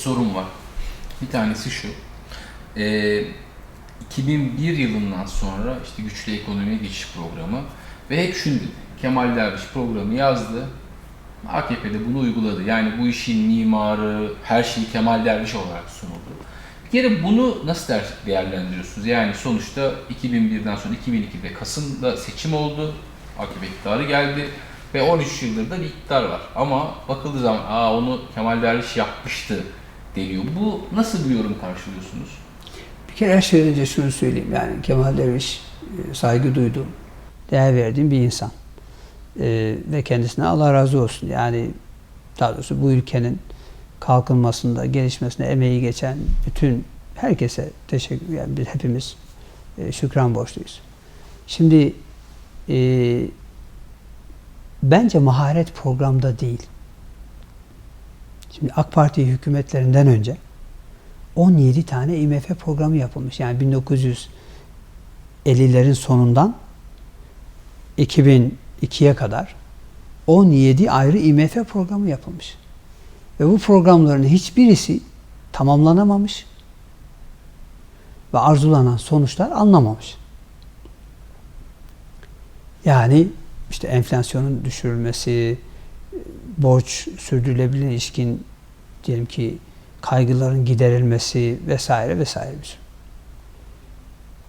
sorum var. Bir tanesi şu. Ee, 2001 yılından sonra işte güçlü ekonomiye geçiş programı ve hep şunu. Kemal Derviş programı yazdı. AKP'de bunu uyguladı. Yani bu işin mimarı, her şey Kemal Derviş olarak sunuldu. Bir kere bunu nasıl değerlendiriyorsunuz? Yani sonuçta 2001'den sonra 2002'de Kasım'da seçim oldu. AKP iktidarı geldi ve 13 yıldır da bir iktidar var. Ama bakıldığı zaman Aa, onu Kemal Derviş yapmıştı deniyor. Bu nasıl bir yorum karşılıyorsunuz? Bir kere her şeyden önce şunu söyleyeyim. Yani Kemal Derviş e, saygı duyduğum, değer verdiğim bir insan. E, ve kendisine Allah razı olsun. Yani daha doğrusu bu ülkenin kalkınmasında, gelişmesinde emeği geçen bütün herkese teşekkür yani biz hepimiz e, şükran borçluyuz. Şimdi e, bence maharet programda değil. Şimdi AK Parti hükümetlerinden önce 17 tane IMF programı yapılmış. Yani 1950'lerin sonundan 2002'ye kadar 17 ayrı IMF programı yapılmış. Ve bu programların hiçbirisi tamamlanamamış ve arzulanan sonuçlar alınamamış. Yani işte enflasyonun düşürülmesi, borç sürdürülebilir ilişkin diyelim ki kaygıların giderilmesi vesaire vesaire bir sürü.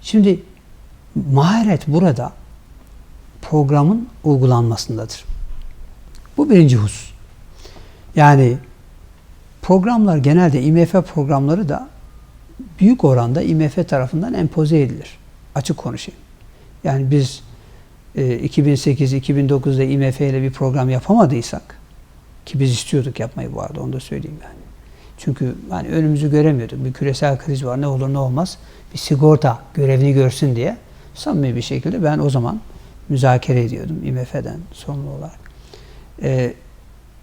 Şimdi maharet burada programın uygulanmasındadır. Bu birinci husus. Yani programlar genelde IMF programları da büyük oranda IMF tarafından empoze edilir. Açık konuşayım. Yani biz 2008-2009'da IMF ile bir program yapamadıysak ki biz istiyorduk yapmayı bu arada onu da söyleyeyim yani. Çünkü yani önümüzü göremiyorduk. Bir küresel kriz var ne olur ne olmaz. Bir sigorta görevini görsün diye samimi bir şekilde ben o zaman müzakere ediyordum IMF'den sorumlu olarak. E,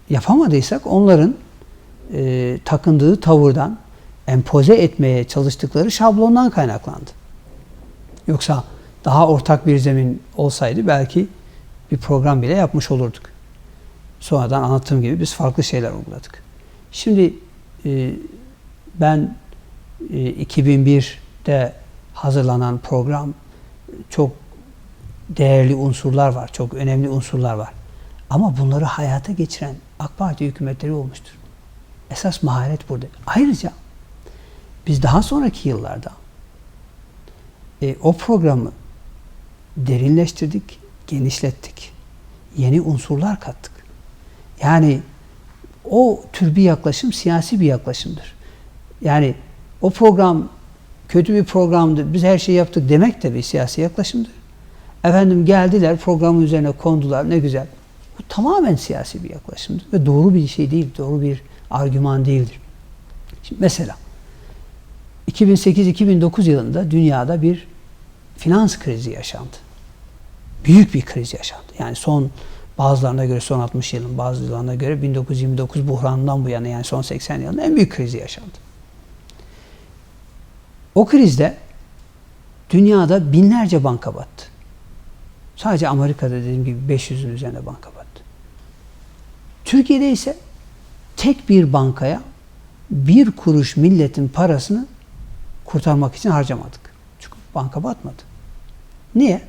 yapamadıysak onların e, takındığı tavırdan empoze etmeye çalıştıkları şablondan kaynaklandı. Yoksa daha ortak bir zemin olsaydı belki bir program bile yapmış olurduk. Sonradan anlattığım gibi biz farklı şeyler uyguladık. Şimdi e, ben e, 2001'de hazırlanan program çok değerli unsurlar var, çok önemli unsurlar var. Ama bunları hayata geçiren AK Parti hükümetleri olmuştur. Esas maharet burada. Ayrıca biz daha sonraki yıllarda e, o programı derinleştirdik, genişlettik. Yeni unsurlar kattık. Yani o tür bir yaklaşım siyasi bir yaklaşımdır. Yani o program kötü bir programdı, biz her şeyi yaptık demek de bir siyasi yaklaşımdır. Efendim geldiler programın üzerine kondular ne güzel. Bu tamamen siyasi bir yaklaşımdır ve doğru bir şey değil, doğru bir argüman değildir. Şimdi mesela 2008-2009 yılında dünyada bir finans krizi yaşandı. Büyük bir kriz yaşandı. Yani son bazılarına göre son 60 yılın, bazılarına göre 1929 buhranından bu yana yani son 80 yılın en büyük krizi yaşandı. O krizde dünyada binlerce banka battı. Sadece Amerika'da dediğim gibi 500'ün üzerinde banka battı. Türkiye'de ise tek bir bankaya bir kuruş milletin parasını kurtarmak için harcamadık. Çünkü banka batmadı. Niye?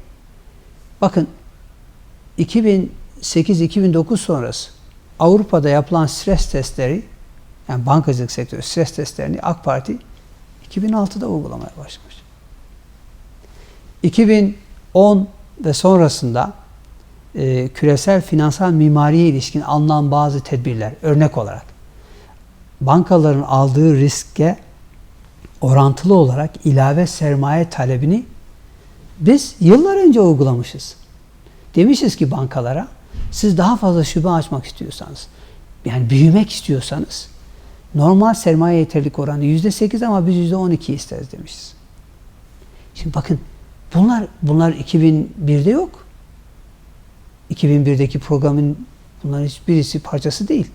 Bakın 2008-2009 sonrası Avrupa'da yapılan stres testleri yani bankacılık sektörü stres testlerini AK Parti 2006'da uygulamaya başlamış. 2010 ve sonrasında e, küresel finansal mimariye ilişkin alınan bazı tedbirler örnek olarak bankaların aldığı riske orantılı olarak ilave sermaye talebini biz yıllar önce uygulamışız. Demişiz ki bankalara siz daha fazla şube açmak istiyorsanız yani büyümek istiyorsanız normal sermaye yeterlilik oranı yüzde sekiz ama biz yüzde on iki isteriz demişiz. Şimdi bakın bunlar bunlar 2001'de yok. 2001'deki programın bunların hiçbirisi parçası değil.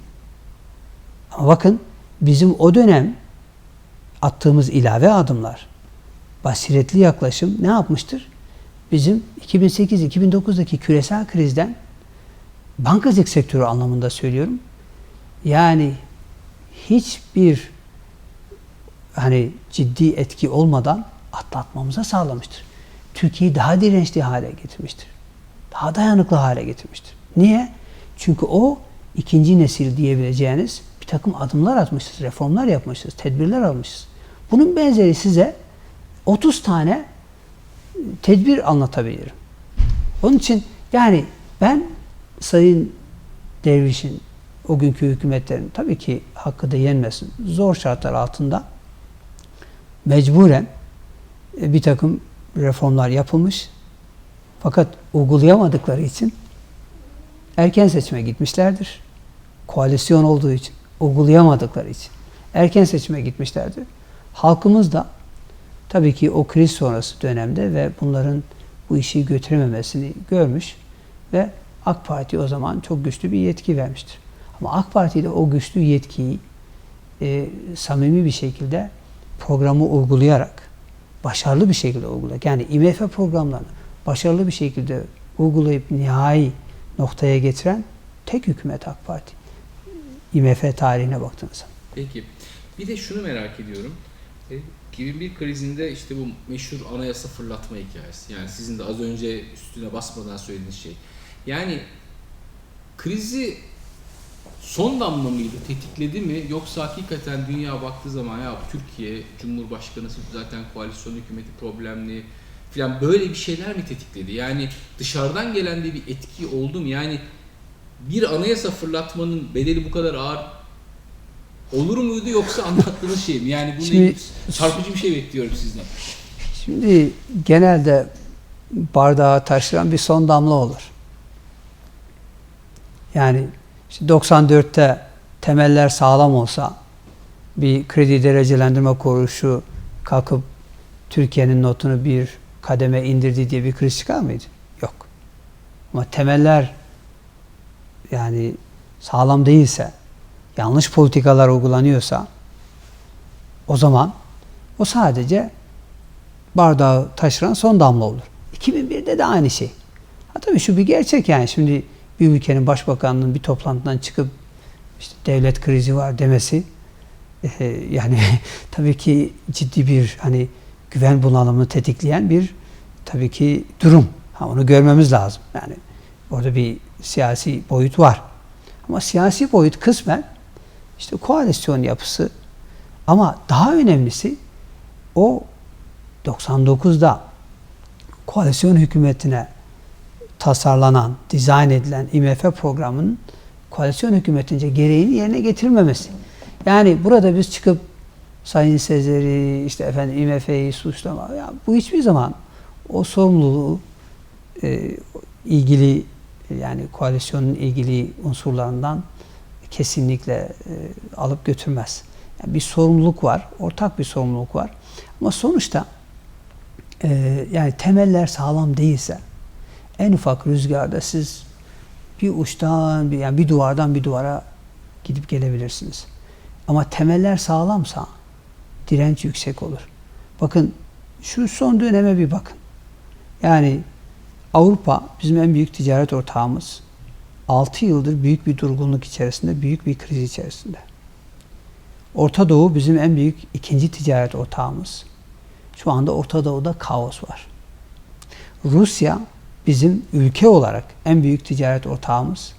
Ama bakın bizim o dönem attığımız ilave adımlar, basiretli yaklaşım ne yapmıştır? Bizim 2008-2009'daki küresel krizden bankacılık sektörü anlamında söylüyorum. Yani hiçbir hani ciddi etki olmadan atlatmamıza sağlamıştır. Türkiye'yi daha dirençli hale getirmiştir. Daha dayanıklı hale getirmiştir. Niye? Çünkü o ikinci nesil diyebileceğiniz bir takım adımlar atmışız, reformlar yapmışız, tedbirler almışız. Bunun benzeri size 30 tane tedbir anlatabilirim. Onun için yani ben Sayın Derviş'in o günkü hükümetlerin tabii ki hakkı da yenmesin. Zor şartlar altında mecburen e, bir takım reformlar yapılmış. Fakat uygulayamadıkları için erken seçime gitmişlerdir. Koalisyon olduğu için, uygulayamadıkları için erken seçime gitmişlerdir. Halkımız da tabii ki o kriz sonrası dönemde ve bunların bu işi götürememesini görmüş ve AK Parti o zaman çok güçlü bir yetki vermiştir. Ama AK Parti de o güçlü yetkiyi e, samimi bir şekilde programı uygulayarak, başarılı bir şekilde uygulayarak, yani IMF programlarını başarılı bir şekilde uygulayıp nihai noktaya getiren tek hükümet AK Parti. IMF tarihine baktığınız zaman. Peki. Bir de şunu merak ediyorum. E, 2001 krizinde işte bu meşhur anayasa fırlatma hikayesi. Yani sizin de az önce üstüne basmadan söylediğiniz şey. Yani krizi son damla mıydı, tetikledi mi? Yoksa hakikaten dünya baktığı zaman ya Türkiye Cumhurbaşkanı zaten koalisyon hükümeti problemli falan böyle bir şeyler mi tetikledi? Yani dışarıdan gelen de bir etki oldu mu? Yani bir anayasa fırlatmanın bedeli bu kadar ağır olur muydu yoksa anlattığınız şey mi? Yani bunu Şimdi- çarpıcı bir şey bekliyorum sizden. Şimdi genelde bardağı taşıran bir son damla olur. Yani işte 94'te temeller sağlam olsa bir kredi derecelendirme kuruluşu kalkıp Türkiye'nin notunu bir kademe indirdi diye bir kriz çıkar mıydı? Yok. Ama temeller yani sağlam değilse, yanlış politikalar uygulanıyorsa o zaman o sadece bardağı taşıran son damla olur. 2001'de de aynı şey. Ha tabii şu bir gerçek yani şimdi bir ülkenin başbakanının bir toplantıdan çıkıp işte devlet krizi var demesi e, yani tabii ki ciddi bir hani güven bunalımını tetikleyen bir tabii ki durum. Ha, onu görmemiz lazım. Yani orada bir siyasi boyut var. Ama siyasi boyut kısmen işte koalisyon yapısı ama daha önemlisi o 99'da koalisyon hükümetine tasarlanan, dizayn edilen IMF programının koalisyon hükümetince gereğini yerine getirmemesi. Yani burada biz çıkıp Sayın Sezer'i, işte efendim IMF'yi suçlama, ya bu hiçbir zaman o sorumluluğu e, ilgili yani koalisyonun ilgili unsurlarından kesinlikle e, alıp götürmez. Yani bir sorumluluk var, ortak bir sorumluluk var. Ama sonuçta e, yani temeller sağlam değilse en ufak rüzgarda siz bir uçtan bir yani bir duvardan bir duvara gidip gelebilirsiniz. Ama temeller sağlamsa direnç yüksek olur. Bakın şu son döneme bir bakın. Yani Avrupa bizim en büyük ticaret ortağımız. 6 yıldır büyük bir durgunluk içerisinde, büyük bir kriz içerisinde. Orta Doğu bizim en büyük ikinci ticaret ortağımız. Şu anda Orta Doğu'da kaos var. Rusya bizim ülke olarak en büyük ticaret ortağımız.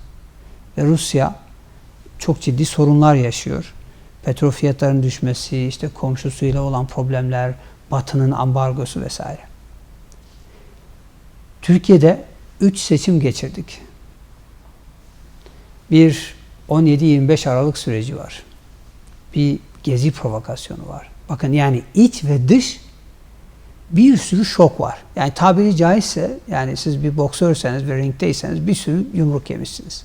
Ve Rusya çok ciddi sorunlar yaşıyor. Petrol fiyatlarının düşmesi, işte komşusuyla olan problemler, Batı'nın ambargosu vesaire. Türkiye'de 3 seçim geçirdik. Bir 17-25 Aralık süreci var. Bir gezi provokasyonu var. Bakın yani iç ve dış bir sürü şok var. Yani tabiri caizse yani siz bir boksörseniz ve ringdeyseniz bir sürü yumruk yemişsiniz.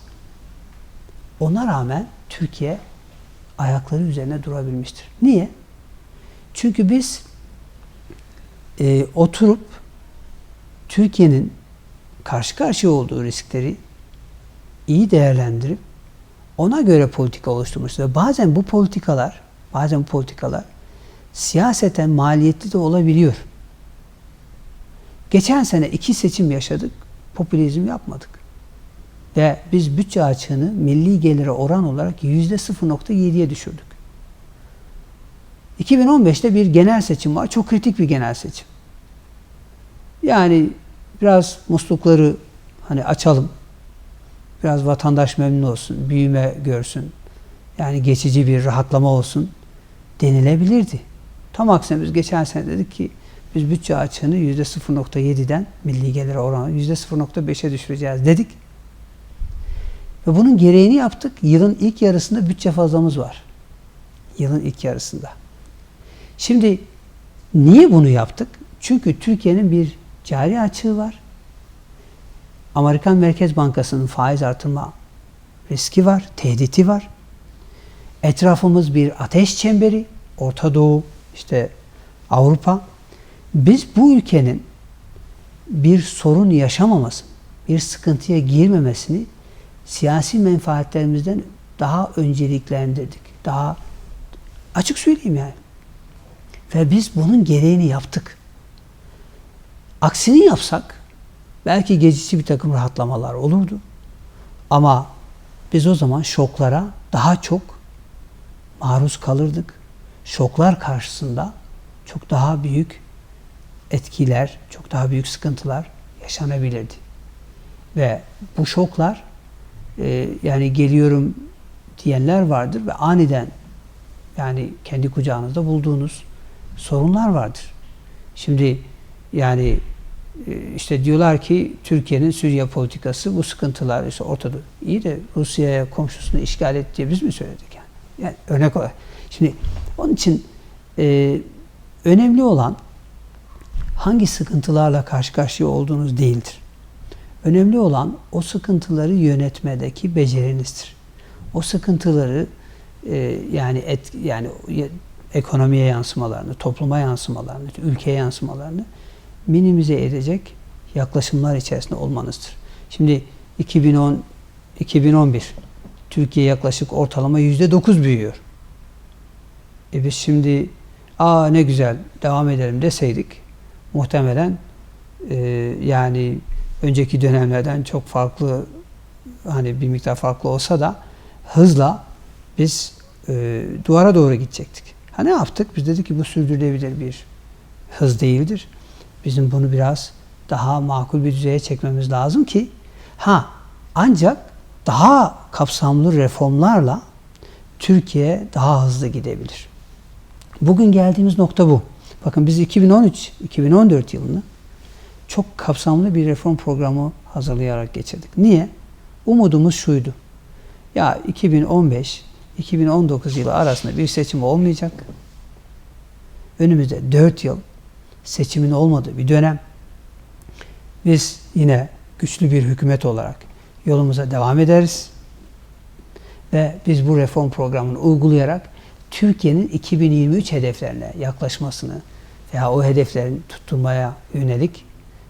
Ona rağmen Türkiye ayakları üzerine durabilmiştir. Niye? Çünkü biz e, oturup Türkiye'nin karşı karşıya olduğu riskleri iyi değerlendirip ona göre politika oluşturmuş ve bazen bu politikalar bazen bu politikalar siyaseten maliyetli de olabiliyor. Geçen sene iki seçim yaşadık, popülizm yapmadık. Ve biz bütçe açığını milli gelire oran olarak yüzde 0.7'ye düşürdük. 2015'te bir genel seçim var. Çok kritik bir genel seçim. Yani biraz muslukları hani açalım. Biraz vatandaş memnun olsun, büyüme görsün. Yani geçici bir rahatlama olsun denilebilirdi. Tam aksine biz geçen sene dedik ki biz bütçe açığını %0.7'den milli gelir oranı %0.5'e düşüreceğiz dedik. Ve bunun gereğini yaptık. Yılın ilk yarısında bütçe fazlamız var. Yılın ilk yarısında. Şimdi niye bunu yaptık? Çünkü Türkiye'nin bir cari açığı var. Amerikan Merkez Bankası'nın faiz artırma riski var, tehditi var. Etrafımız bir ateş çemberi, Orta Doğu, işte Avrupa. Biz bu ülkenin bir sorun yaşamamasını, bir sıkıntıya girmemesini siyasi menfaatlerimizden daha önceliklendirdik. Daha açık söyleyeyim yani. Ve biz bunun gereğini yaptık. Aksini yapsak belki geçici bir takım rahatlamalar olurdu. Ama biz o zaman şoklara daha çok maruz kalırdık. Şoklar karşısında çok daha büyük etkiler, çok daha büyük sıkıntılar yaşanabilirdi. Ve bu şoklar e, yani geliyorum diyenler vardır ve aniden yani kendi kucağınızda bulduğunuz sorunlar vardır. Şimdi yani işte diyorlar ki Türkiye'nin Suriye politikası bu sıkıntılar işte ortada. İyi de Rusya'ya komşusunu işgal et diye biz mi söyledik yani? Yani örnek olarak. Şimdi onun için e, önemli olan hangi sıkıntılarla karşı karşıya olduğunuz değildir. Önemli olan o sıkıntıları yönetmedeki becerinizdir. O sıkıntıları e, yani et, yani ekonomiye yansımalarını, topluma yansımalarını, ülkeye yansımalarını minimize edecek yaklaşımlar içerisinde olmanızdır. Şimdi 2010 2011 Türkiye yaklaşık ortalama yüzde dokuz büyüyor. E biz şimdi aa ne güzel devam edelim deseydik muhtemelen e, yani önceki dönemlerden çok farklı hani bir miktar farklı olsa da hızla biz e, duvara doğru gidecektik. Ha ne yaptık? Biz dedik ki bu sürdürülebilir bir hız değildir. Bizim bunu biraz daha makul bir düzeye çekmemiz lazım ki ha ancak daha kapsamlı reformlarla Türkiye daha hızlı gidebilir. Bugün geldiğimiz nokta bu. Bakın biz 2013-2014 yılını çok kapsamlı bir reform programı hazırlayarak geçirdik. Niye? Umudumuz şuydu. Ya 2015-2019 yılı arasında bir seçim olmayacak. Önümüzde 4 yıl seçimin olmadığı bir dönem. Biz yine güçlü bir hükümet olarak yolumuza devam ederiz. Ve biz bu reform programını uygulayarak Türkiye'nin 2023 hedeflerine yaklaşmasını veya o hedeflerin tutturmaya yönelik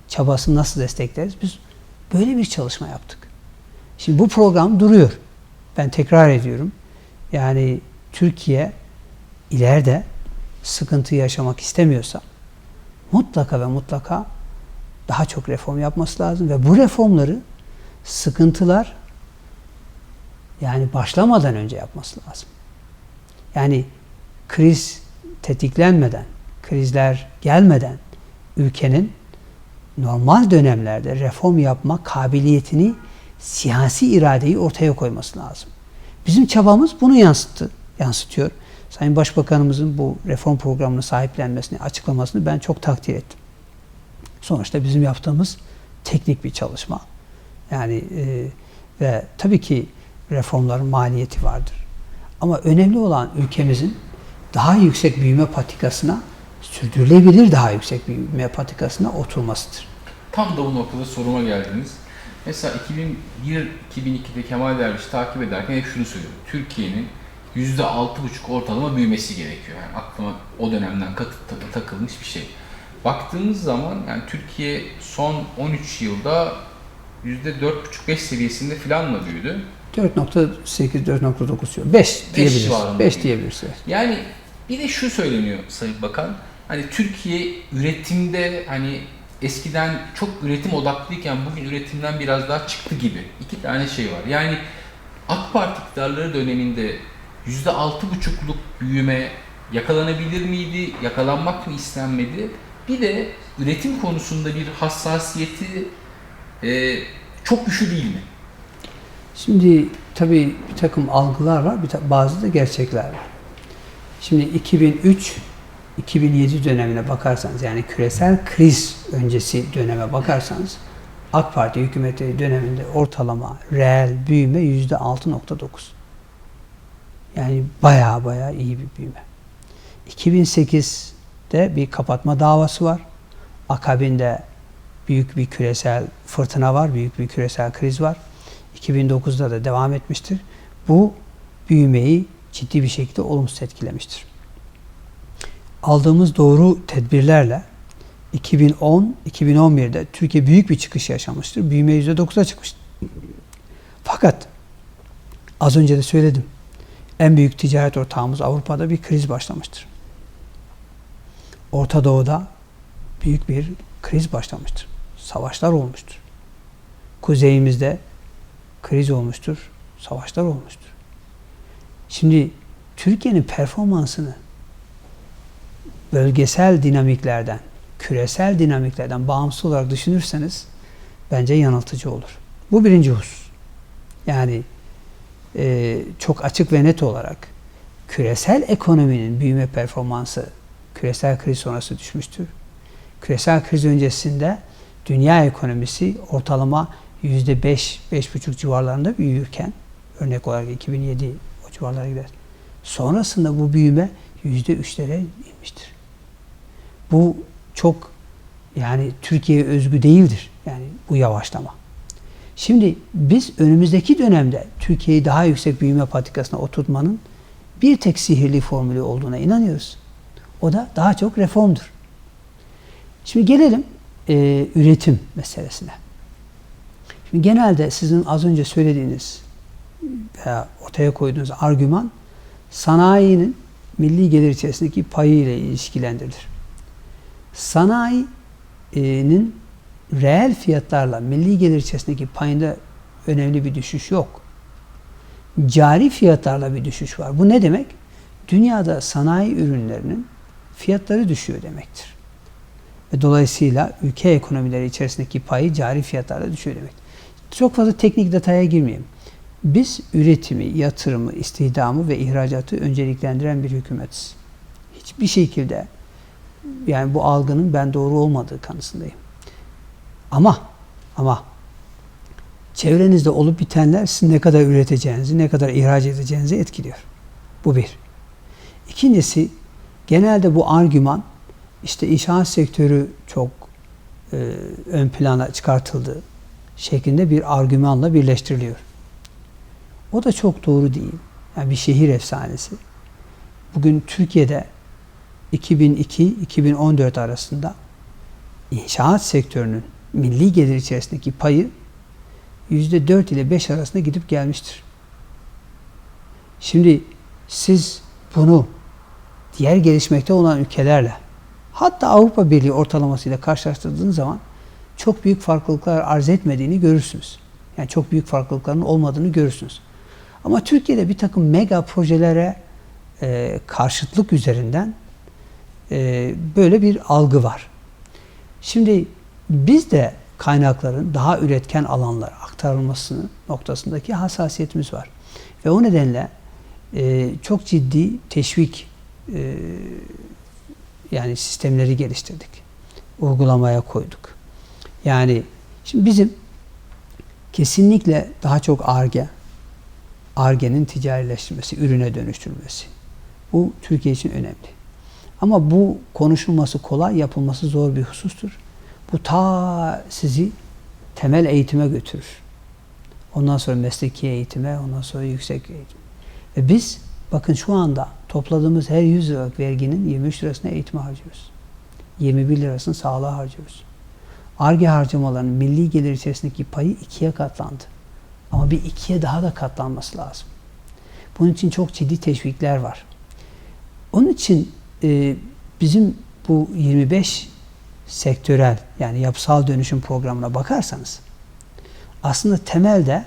çabasını nasıl destekleriz? Biz böyle bir çalışma yaptık. Şimdi bu program duruyor. Ben tekrar ediyorum. Yani Türkiye ileride sıkıntı yaşamak istemiyorsa mutlaka ve mutlaka daha çok reform yapması lazım ve bu reformları sıkıntılar yani başlamadan önce yapması lazım. Yani kriz tetiklenmeden, krizler gelmeden ülkenin normal dönemlerde reform yapma kabiliyetini, siyasi iradeyi ortaya koyması lazım. Bizim çabamız bunu yansıttı, yansıtıyor. Sayın Başbakanımızın bu reform programını sahiplenmesini, açıklamasını ben çok takdir ettim. Sonuçta bizim yaptığımız teknik bir çalışma. Yani e, ve tabii ki reformların maliyeti vardır. Ama önemli olan ülkemizin daha yüksek büyüme patikasına, sürdürülebilir daha yüksek büyüme patikasına oturmasıdır. Tam da bu noktada soruma geldiniz. Mesela 2001-2002'de Kemal Derviş'i takip ederken hep şunu söylüyorum. Türkiye'nin %6,5 ortalama büyümesi gerekiyor. Yani aklıma o dönemden takılmış bir şey. Baktığımız zaman yani Türkiye son 13 yılda %4,5-5 seviyesinde falan mı büyüdü? 4.8 4.9 5 diyebiliriz. civarında 5 büyüdü. diyebiliriz. evet. Yani bir de şu söyleniyor Sayın Bakan. Hani Türkiye üretimde hani eskiden çok üretim odaklıyken bugün üretimden biraz daha çıktı gibi. İki tane şey var. Yani AK Parti iktidarları döneminde %6,5'luk büyüme yakalanabilir miydi, yakalanmak mı istenmedi? Bir de üretim konusunda bir hassasiyeti e, çok güçlü değil mi? Şimdi tabii bir takım algılar var, bir bazı da gerçekler var. Şimdi 2003 2007 dönemine bakarsanız yani küresel kriz öncesi döneme bakarsanız AK Parti hükümeti döneminde ortalama reel büyüme yüzde 6.9. Yani baya baya iyi bir büyüme. 2008'de bir kapatma davası var. Akabinde büyük bir küresel fırtına var, büyük bir küresel kriz var. 2009'da da devam etmiştir. Bu büyümeyi ciddi bir şekilde olumsuz etkilemiştir. Aldığımız doğru tedbirlerle 2010-2011'de Türkiye büyük bir çıkış yaşamıştır. Büyüme %9'a çıkmıştır. Fakat az önce de söyledim. En büyük ticaret ortağımız Avrupa'da bir kriz başlamıştır. Orta Doğu'da büyük bir kriz başlamıştır. Savaşlar olmuştur. Kuzeyimizde kriz olmuştur, savaşlar olmuştur. Şimdi Türkiye'nin performansını bölgesel dinamiklerden, küresel dinamiklerden bağımsız olarak düşünürseniz bence yanıltıcı olur. Bu birinci husus. Yani e, çok açık ve net olarak küresel ekonominin büyüme performansı küresel kriz sonrası düşmüştür. Küresel kriz öncesinde dünya ekonomisi ortalama %5, 5,5 civarlarında büyürken örnek olarak 2007 o civarlara gider. Sonrasında bu büyüme %3'lere inmiştir. Bu çok yani Türkiye'ye özgü değildir. Yani bu yavaşlama. Şimdi biz önümüzdeki dönemde Türkiye'yi daha yüksek büyüme patikasına oturtmanın bir tek sihirli formülü olduğuna inanıyoruz. O da daha çok reformdur. Şimdi gelelim e, üretim meselesine. Şimdi genelde sizin az önce söylediğiniz veya ortaya koyduğunuz argüman sanayinin milli gelir içerisindeki payı ile ilişkilendirilir. Sanayinin reel fiyatlarla milli gelir içerisindeki payında önemli bir düşüş yok. Cari fiyatlarla bir düşüş var. Bu ne demek? Dünyada sanayi ürünlerinin fiyatları düşüyor demektir. Ve dolayısıyla ülke ekonomileri içerisindeki payı cari fiyatlarla düşüyor demek. Çok fazla teknik detaya girmeyeyim. Biz üretimi, yatırımı, istihdamı ve ihracatı önceliklendiren bir hükümetiz. Hiçbir şekilde yani bu algının ben doğru olmadığı kanısındayım. Ama ama çevrenizde olup bitenler sizin ne kadar üreteceğinizi, ne kadar ihraç edeceğinizi etkiliyor. Bu bir. İkincisi genelde bu argüman işte inşaat sektörü çok e, ön plana çıkartıldı şeklinde bir argümanla birleştiriliyor. O da çok doğru değil. Yani bir şehir efsanesi. Bugün Türkiye'de 2002-2014 arasında inşaat sektörünün milli gelir içerisindeki payı %4 ile 5 arasında gidip gelmiştir. Şimdi siz bunu diğer gelişmekte olan ülkelerle hatta Avrupa Birliği ortalamasıyla karşılaştırdığınız zaman çok büyük farklılıklar arz etmediğini görürsünüz. Yani çok büyük farklılıkların olmadığını görürsünüz. Ama Türkiye'de bir takım mega projelere e, karşıtlık üzerinden e, böyle bir algı var. Şimdi biz de kaynakların daha üretken alanlara aktarılması noktasındaki hassasiyetimiz var. Ve o nedenle e, çok ciddi teşvik e, yani sistemleri geliştirdik. Uygulamaya koyduk. Yani şimdi bizim kesinlikle daha çok ARGE, ARGE'nin ticarileştirilmesi, ürüne dönüştürülmesi. Bu Türkiye için önemli. Ama bu konuşulması kolay, yapılması zor bir husustur. Bu ta sizi temel eğitime götürür. Ondan sonra mesleki eğitime, ondan sonra yüksek eğitim. Ve biz bakın şu anda topladığımız her 100 liralık verginin 23 lirasını eğitime harcıyoruz. 21 lirasını sağlığa harcıyoruz. ARGE harcamalarının milli gelir içerisindeki payı ikiye katlandı. Ama bir ikiye daha da katlanması lazım. Bunun için çok ciddi teşvikler var. Onun için e, bizim bu 25 sektörel yani yapısal dönüşüm programına bakarsanız aslında temelde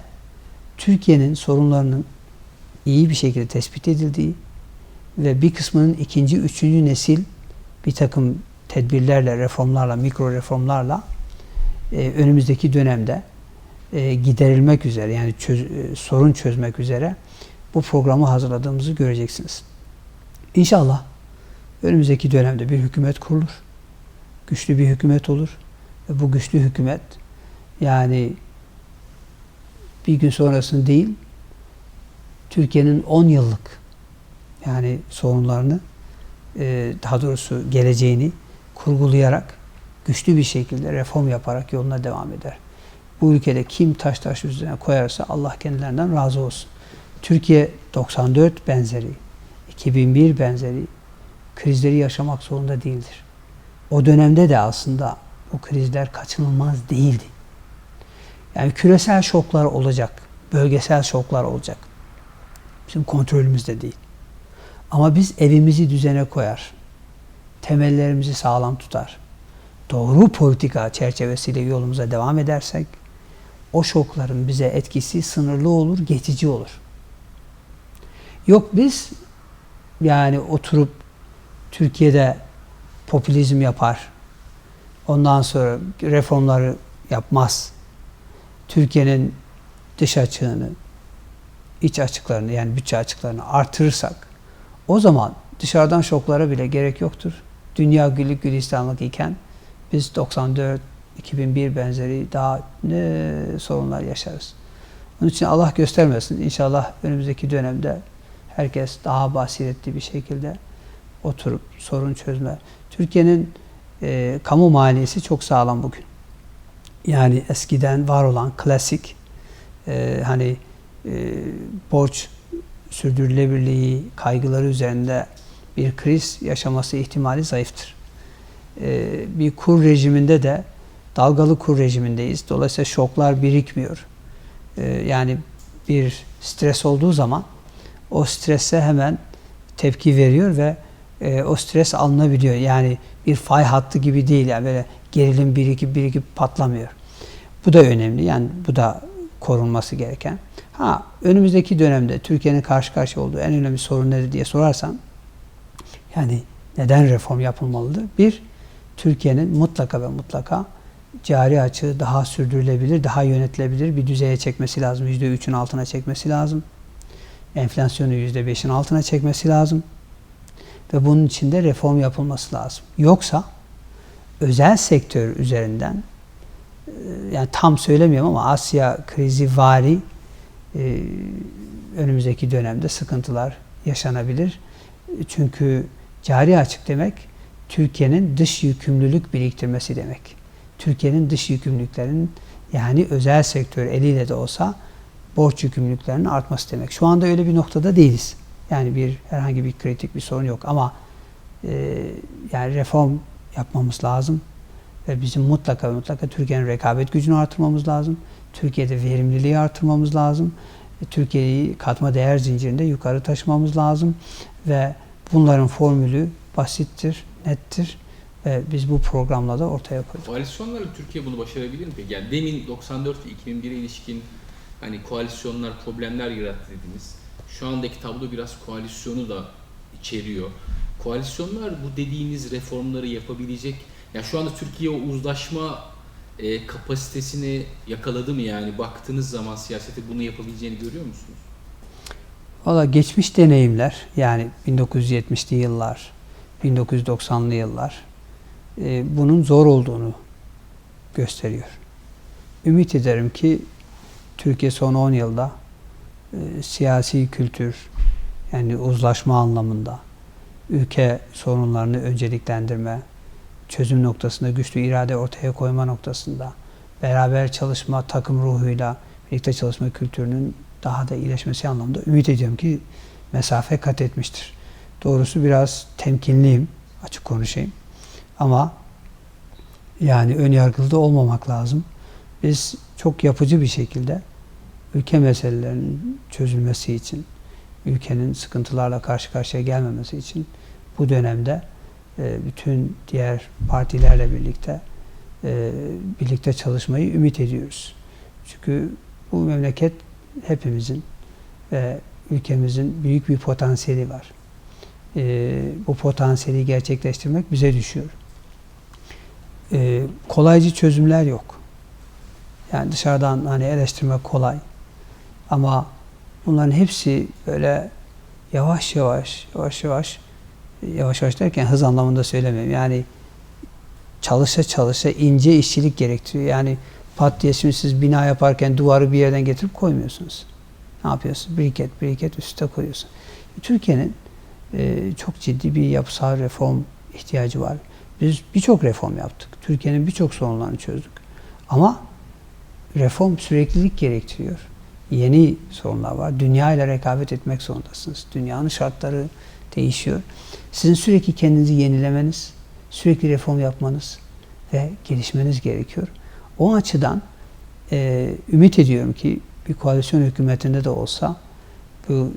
Türkiye'nin sorunlarının iyi bir şekilde tespit edildiği ve bir kısmının ikinci, üçüncü nesil bir takım tedbirlerle, reformlarla, mikro reformlarla e, önümüzdeki dönemde e, giderilmek üzere yani çöz, e, sorun çözmek üzere bu programı hazırladığımızı göreceksiniz. İnşallah önümüzdeki dönemde bir hükümet kurulur. Güçlü bir hükümet olur. Ve bu güçlü hükümet yani bir gün sonrasını değil Türkiye'nin 10 yıllık yani sorunlarını e, daha doğrusu geleceğini kurgulayarak güçlü bir şekilde reform yaparak yoluna devam eder. Bu ülkede kim taş taş üzerine koyarsa Allah kendilerinden razı olsun. Türkiye 94 benzeri, 2001 benzeri krizleri yaşamak zorunda değildir. O dönemde de aslında bu krizler kaçınılmaz değildi. Yani küresel şoklar olacak, bölgesel şoklar olacak. Bizim kontrolümüzde değil. Ama biz evimizi düzene koyar, temellerimizi sağlam tutar, doğru politika çerçevesiyle yolumuza devam edersek, o şokların bize etkisi sınırlı olur, geçici olur. Yok biz yani oturup Türkiye'de popülizm yapar, ondan sonra reformları yapmaz, Türkiye'nin dış açığını, iç açıklarını yani bütçe açıklarını artırırsak o zaman dışarıdan şoklara bile gerek yoktur. Dünya güllük gülistanlık iken biz 94 2001 benzeri daha ne sorunlar yaşarız. Onun için Allah göstermesin. İnşallah önümüzdeki dönemde herkes daha basiretli bir şekilde oturup sorun çözme. Türkiye'nin e, kamu maliyesi çok sağlam bugün. Yani eskiden var olan klasik e, hani e, borç sürdürülebilirliği kaygıları üzerinde bir kriz yaşaması ihtimali zayıftır. E, bir kur rejiminde de dalgalı kur rejimindeyiz. Dolayısıyla şoklar birikmiyor. E, yani bir stres olduğu zaman o strese hemen tepki veriyor ve e, o stres alınabiliyor. Yani bir fay hattı gibi değil yani böyle gerilim birikip birikip patlamıyor. Bu da önemli. Yani bu da korunması gereken. Ha önümüzdeki dönemde Türkiye'nin karşı karşıya olduğu en önemli sorun nedir diye sorarsan yani neden reform yapılmalıdır? Bir, Türkiye'nin mutlaka ve mutlaka cari açığı daha sürdürülebilir, daha yönetilebilir bir düzeye çekmesi lazım. %3'ün altına çekmesi lazım. Enflasyonu %5'in altına çekmesi lazım. Ve bunun için de reform yapılması lazım. Yoksa özel sektör üzerinden e, yani tam söylemiyorum ama Asya krizi vari e, önümüzdeki dönemde sıkıntılar yaşanabilir. Çünkü cari açık demek Türkiye'nin dış yükümlülük biriktirmesi demek. Türkiye'nin dış yükümlülüklerinin yani özel sektör eliyle de olsa borç yükümlülüklerinin artması demek. Şu anda öyle bir noktada değiliz. Yani bir herhangi bir kritik bir sorun yok ama e, yani reform yapmamız lazım ve bizim mutlaka mutlaka Türkiye'nin rekabet gücünü artırmamız lazım. Türkiye'de verimliliği artırmamız lazım. E, Türkiye'yi katma değer zincirinde yukarı taşımamız lazım ve bunların formülü basittir, nettir ve biz bu programla da ortaya koyduk. Koalisyonlarla Türkiye bunu başarabilir mi peki? Yani demin 94 ve 2001'e ilişkin hani koalisyonlar problemler yarattı dediniz. Şu andaki tablo biraz koalisyonu da içeriyor. Koalisyonlar bu dediğiniz reformları yapabilecek. Ya şu anda Türkiye o uzlaşma e, kapasitesini yakaladı mı yani? Baktığınız zaman siyasete bunu yapabileceğini görüyor musunuz? Valla geçmiş deneyimler yani 1970'li yıllar, 1990'lı yıllar e, bunun zor olduğunu gösteriyor. Ümit ederim ki Türkiye son 10 yılda e, siyasi kültür yani uzlaşma anlamında ülke sorunlarını önceliklendirme, çözüm noktasında güçlü irade ortaya koyma noktasında beraber çalışma takım ruhuyla birlikte çalışma kültürünün daha da iyileşmesi anlamında ümit ediyorum ki mesafe kat etmiştir. Doğrusu biraz temkinliyim, açık konuşayım. Ama yani ön yargılı da olmamak lazım. Biz çok yapıcı bir şekilde ülke meselelerinin çözülmesi için, ülkenin sıkıntılarla karşı karşıya gelmemesi için bu dönemde e, bütün diğer partilerle birlikte e, birlikte çalışmayı ümit ediyoruz. Çünkü bu memleket hepimizin ve ülkemizin büyük bir potansiyeli var. e, bu potansiyeli gerçekleştirmek bize düşüyor. Kolaycı çözümler yok. Yani dışarıdan hani eleştirmek kolay. Ama bunların hepsi böyle yavaş yavaş, yavaş yavaş, yavaş yavaş derken hız anlamında söylemiyorum. Yani çalışa çalışa ince işçilik gerektiriyor. Yani pat diye şimdi siz bina yaparken duvarı bir yerden getirip koymuyorsunuz. Ne yapıyorsunuz? Biriket, biriket üstte koyuyorsun. Türkiye'nin e, çok ciddi bir yapısal reform ihtiyacı var. Biz birçok reform yaptık. Türkiye'nin birçok sorunlarını çözdük. Ama reform süreklilik gerektiriyor. Yeni sorunlar var. Dünya ile rekabet etmek zorundasınız. Dünyanın şartları değişiyor. Sizin sürekli kendinizi yenilemeniz, sürekli reform yapmanız ve gelişmeniz gerekiyor. O açıdan e, ümit ediyorum ki bir koalisyon hükümetinde de olsa bu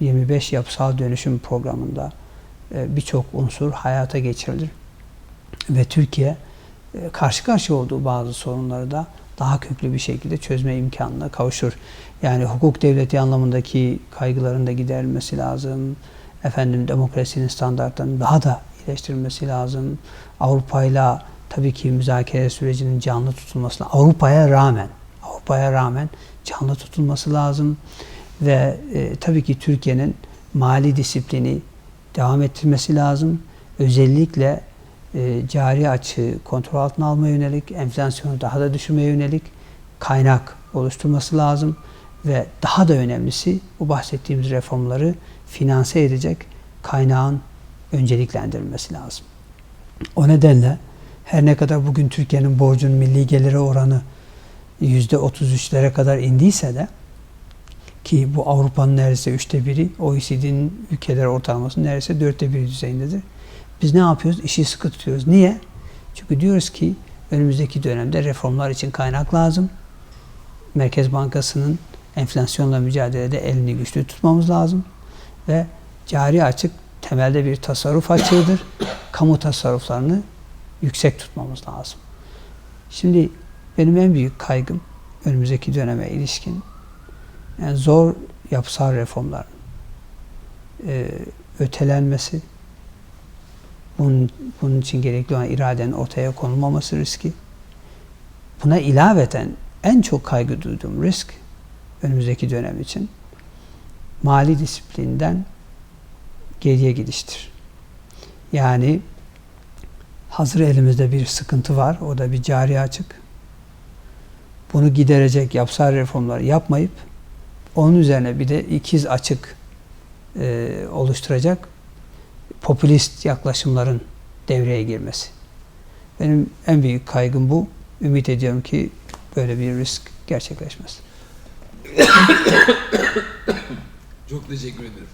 25 yapısal dönüşüm programında e, birçok unsur hayata geçirilir. Ve Türkiye e, karşı karşıya olduğu bazı sorunları da daha köklü bir şekilde çözme imkanına kavuşur. Yani hukuk devleti anlamındaki kaygıların da giderilmesi lazım. Efendim demokrasinin standartlarının daha da iyileştirilmesi lazım. Avrupa'yla tabii ki müzakere sürecinin canlı tutulması Avrupa'ya rağmen Avrupa'ya rağmen canlı tutulması lazım ve e, tabii ki Türkiye'nin mali disiplini devam ettirmesi lazım. Özellikle e, cari açığı kontrol altına almaya yönelik, enflasyonu daha da düşürmeye yönelik kaynak oluşturması lazım ve daha da önemlisi bu bahsettiğimiz reformları finanse edecek kaynağın önceliklendirilmesi lazım. O nedenle her ne kadar bugün Türkiye'nin borcun milli geliri oranı %33'lere kadar indiyse de ki bu Avrupa'nın neredeyse üçte biri, OECD'nin ülkeler ortalaması neredeyse dörtte biri düzeyindedir. Biz ne yapıyoruz? İşi sıkı tutuyoruz. Niye? Çünkü diyoruz ki önümüzdeki dönemde reformlar için kaynak lazım. Merkez Bankası'nın enflasyonla mücadelede elini güçlü tutmamız lazım. Ve cari açık temelde bir tasarruf açığıdır. Kamu tasarruflarını yüksek tutmamız lazım. Şimdi benim en büyük kaygım önümüzdeki döneme ilişkin yani zor yapısal reformların e, ötelenmesi, bunun, bunun için gerekli olan iradenin ortaya konulmaması riski. Buna ilaveten en çok kaygı duyduğum risk önümüzdeki dönem için mali disiplinden geriye gidiştir. Yani hazır elimizde bir sıkıntı var. O da bir cari açık. Bunu giderecek yapısal reformlar yapmayıp onun üzerine bir de ikiz açık e, oluşturacak popülist yaklaşımların devreye girmesi. Benim en büyük kaygım bu. Ümit ediyorum ki böyle bir risk gerçekleşmez. Çok teşekkür ederim.